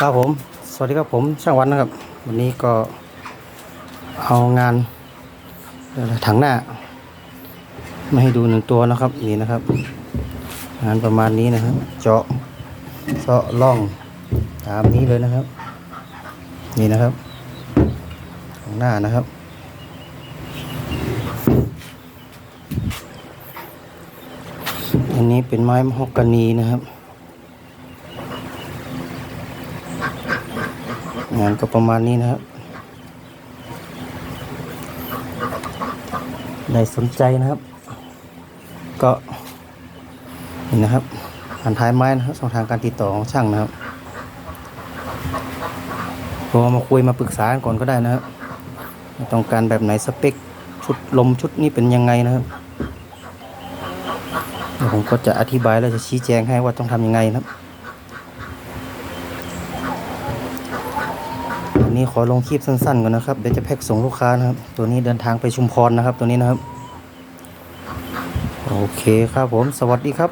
ครับผม สวัสดีครับผมช่างวันนะครับ วันนี้ก็เอางานถังหน้า มาให้ดูหนึ่งตัวนะครับ นี่นะครับ งานประมาณนี้นะครับ เจาะเจาะล่องตามนี้เลยนะครับ นี่นะครับถังหน้านะครับอันนี้เป็นไม้มะฮอกกานีนะครับ งานก็ประมาณนี้นะครับได้สนใจนะครับ ก็นี่นะครับหันท้ายไม้นะครับช่องทางการติดต่อของช่างนะครับโทรมาคุยมาปรึกษากันก่อนก็ได้นะครับ ต้องการแบบไหนสเปคชุดลมชุดนี้เป็นยังไงนะครับเดี๋ยวผมก็จะอธิบายแล้วจะชี้แจงให้ว่าต้องทำยังไงนะครับ วันนี้ขอลงคลิปสั้นๆก่อนนะครับเดี๋ยวจะแพ็กส่งลูกค้านะครับ ตัวนี้เดินทางไปชุมพรนะครับ ตัวนี้นะครับ โอเคครับผมสวัสดีครับ